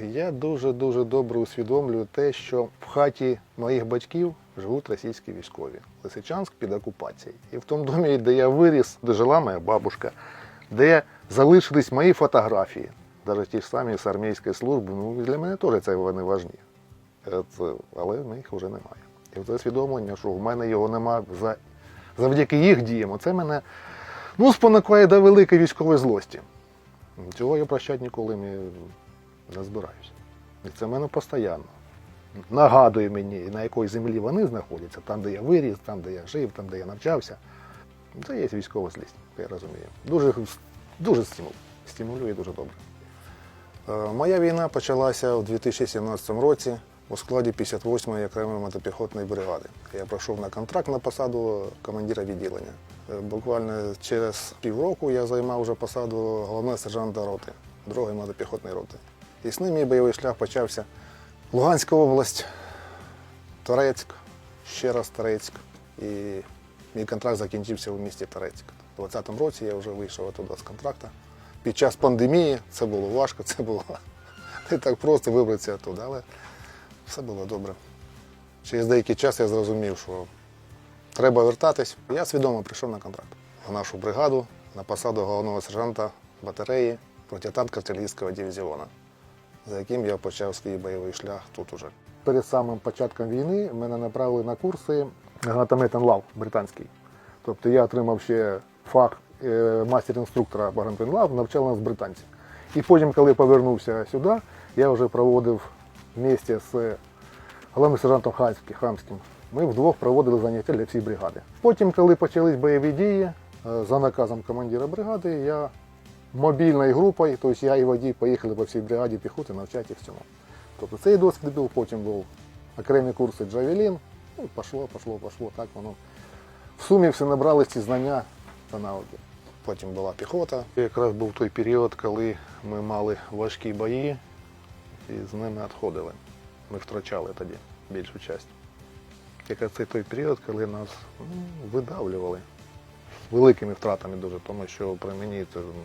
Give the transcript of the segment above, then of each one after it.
Я дуже-дуже добре усвідомлюю те, що в хаті моїх батьків живуть російські військові. Лисичанськ під окупацією. І в тому домі, де я виріс, де жила моя бабушка, де залишились мої фотографії, навіть ті ж самі з армійської служби, ну для мене теж це вони важні. Е, Але в них вже немає. І це усвідомлення, що в мене його нема за, завдяки їх діям. Це мене ну, спонукає до великої військової злості. Цього я прощати ніколи не, не збираюся. І це в мене постійно. Нагадує мені, на якій землі вони знаходяться, там, де я виріс, там, де я жив, там, де я навчався. Це є військова злість, я розумію. Дуже, дуже стимул, стимулює дуже добре. Е, Моя війна почалася у 2017 році у складі 58-ї окремої мотопіхотної бригади. Я пройшов на контракт на посаду командира відділення. Е, Буквально через півроку я займав вже посаду головного сержанта роти, другої мотопіхотної роти. І з ним мій бойовий шлях почався. Луганська область, Торецьк, ще раз Торецьк. І мій контракт закінчився у місті Торецьк. У 2020 році я вже вийшов оттуда з контракту. Під час пандемії це було важко, це було не так просто вибратися оттуда, але все було добре. Через деякий час я зрозумів, що треба вертатись. Я свідомо прийшов на контракт в нашу бригаду на посаду головного сержанта батареї протитанк артилерійського дивізіону, за яким я почав свій бойовий шлях тут уже. Перед самим початком війни мене направили на курси гранатомет лав британський. Тобто я отримав ще фах е, мастер-інструктора по гранатомет навчали нас британці. І потім, коли повернувся сюди, я вже проводив вместе з головним сержантом Хамським. Ми вдвох проводили заняття для всієї бригади. Потім, коли почались бойові дії, е, за наказом командира бригади, я мобільною групою, тобто я і водій поїхали по всій бригаді піхоти навчати їх цьому. Тобто цей досвід був, потім був окремі курси Джавелін. Ну, і пішло, пішло, пішло, так воно. В сумі всі набрали ці знання та навики. Потім була піхота. Якраз був той період, коли ми мали важкі бої і з ними відходили. Ми втрачали тоді більшу частину. Якраз це той період, коли нас ну, видавлювали з великими втратами дуже, тому що при мені це, ну,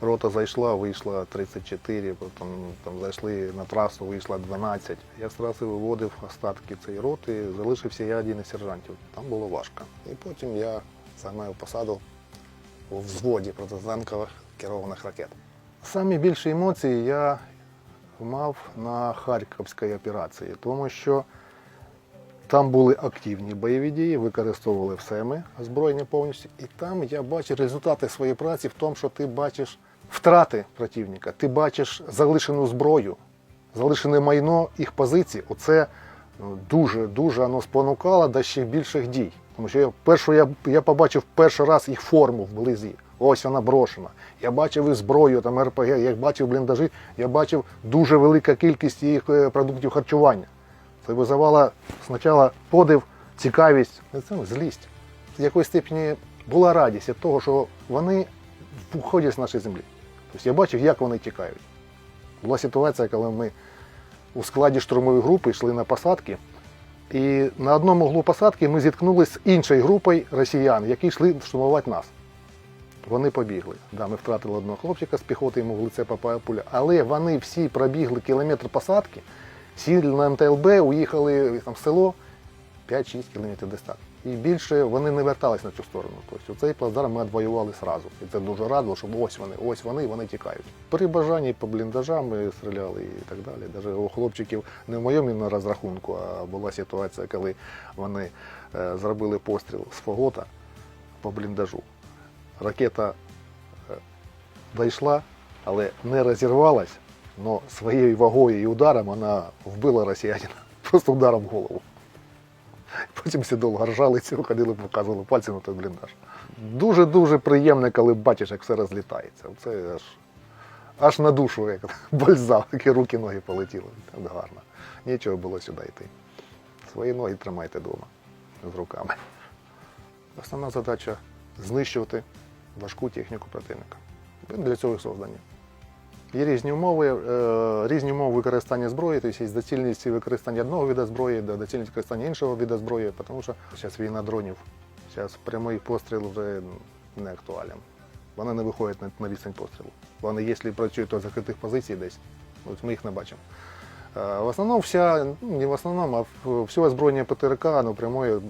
рота зайшла, вийшла 34, потім там зайшли на трасу, вийшла 12. Я з траси виводив остатки цієї роти, залишився я один із сержантів. Там було важко. І потім я займаю посаду у взводі протитанкових керованих ракет. Самі більші емоції я мав на Харківській операції, тому що там були активні бойові дії, використовували все ми озброєння повністю. І там я бачив результати своєї праці в тому, що ти бачиш втрати противника, ти бачиш залишену зброю, залишене майно їх позицій. Оце ну, дуже дуже воно спонукало до ще більших дій. Тому що я першу я, я побачив перший раз їх форму вблизі. Ось вона брошена. Я бачив і зброю, там РПГ, я бачив бліндажі, я бачив дуже велика кількість їх е, продуктів харчування. Це визивало спочатку подив, цікавість, злість. В якоїсь степені була радість від того, що вони входять з нашої землі. Тобто я бачив, як вони тікають. Була ситуація, коли ми у складі штурмової групи йшли на посадки, і на одному углу посадки ми зіткнулися з іншою групою росіян, які йшли штурмувати нас. Вони побігли. Да, ми втратили одного хлопчика з піхоти, йому в лице попала пуля. Але вони всі пробігли кілометр посадки, сіли на МТЛБ, уїхали там, в село 5-6 кілометрів так. І більше вони не вертались на цю сторону. Тобто цей плацдарм ми відвоювали зразу. І це дуже радило, що ось вони, ось вони, вони тікають. При бажанні по бліндажам ми стріляли і так далі. Навіть у хлопчиків не в моєму розрахунку, а була ситуація, коли вони е, зробили постріл з фагота по бліндажу. Ракета е, дійшла, але не розірвалась, але своєю вагою і ударом вона вбила росіянина. Просто ударом в голову. Потім всі довго ржалися, ходили, показували пальці на той бліндаж. Дуже-дуже приємно, коли бачиш, як все розлітається. Це аж, аж на душу, як бальзам, такі руки, ноги полетіли. Так гарно. Нічого було сюди йти. Свої ноги тримайте вдома з руками. Основна задача знищувати важку техніку противника. Він для цього і создані. Є різні умови, е, різні умови використання зброї, тобто є доцільність використання одного виду зброї, доцільність використання іншого виду зброї, тому що зараз війна дронів, зараз прямий постріл вже не актуален. Вони не виходять на, відстань пострілу. Вони, якщо працюють то закритих позицій десь, Ось ми їх не бачимо. Е, В основному вся, ну, не в основному, а все озброєння ПТРК ну, прямої,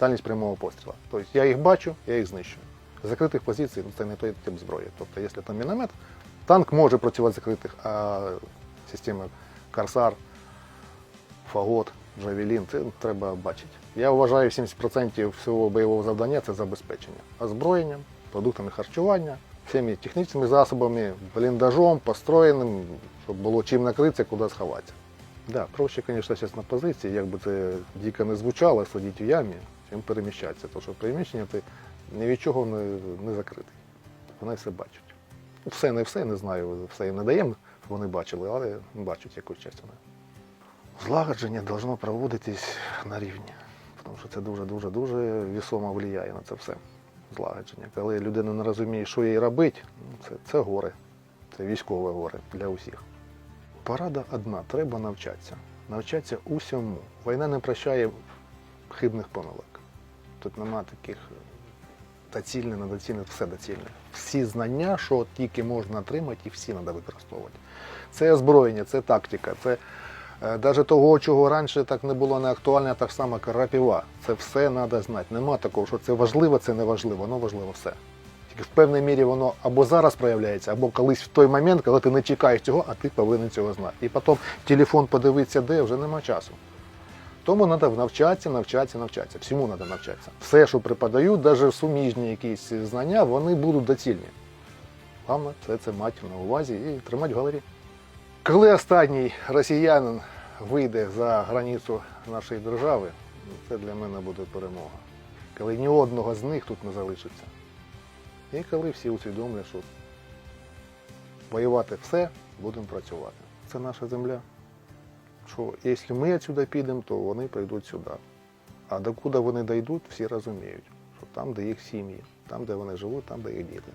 дальність прямого пострілу. Тобто я їх бачу, я їх знищую. Закритих позицій ну, це не той тип зброї. Тобто, якщо там міномет, танк може працювати з закритих, а системи Корсар, Фагот, Джавелін, це треба бачити. Я вважаю, 70% всього бойового завдання це забезпечення озброєнням, продуктами харчування, всіми технічними засобами, бліндажом, построєним, щоб було чим накритися, куди сховатися. Да, проще, звісно, зараз на позиції, як би це дико не звучало, сидіти в ямі, чим переміщатися. Тому що приміщення ти ні від чого не, не закритий. Вони все бачать. Все не все, не знаю, все їм не даємо, вони бачили, але бачать якусь частину. Злагодження должно проводитись на рівні, тому що це дуже-дуже дуже вісомо впливає на це все. Злагодження. Коли людина не розуміє, що їй робити, це, це горе. Це військове горе для усіх. Порада одна, треба навчатися. Навчатися усьому. Війна не прощає хибних помилок. Тут нема таких доцільне, недоцільне, все доцільне. Всі знання, що тільки можна отримати, і всі треба використовувати. Це озброєння, це тактика, це навіть того, чого раніше так не було не актуально, так само крапіва. Це все треба знати. Нема такого, що це важливо, це не важливо, воно важливо все. Тільки в певній мірі воно або зараз проявляється, або колись в той момент, коли ти не чекаєш цього, а ти повинен цього знати. І потім телефон подивитися, де вже нема часу. Тому треба навчатися, навчатися, навчатися. Всьому треба навчатися. Все, що преподають, навіть суміжні якісь знання, вони будуть доцільні. Головне, це, це мати на увазі і тримати в голові. Коли останній росіянин вийде за границю нашої держави, це для мене буде перемога. Коли ні одного з них тут не залишиться. І коли всі усвідомлять, що воювати все, будемо працювати. Це наша земля. Що якщо ми відсюди підемо, то вони прийдуть сюди. А докуди вони дійдуть, всі розуміють, що там, де їх сім'ї, там, де вони живуть, там, де їх діти.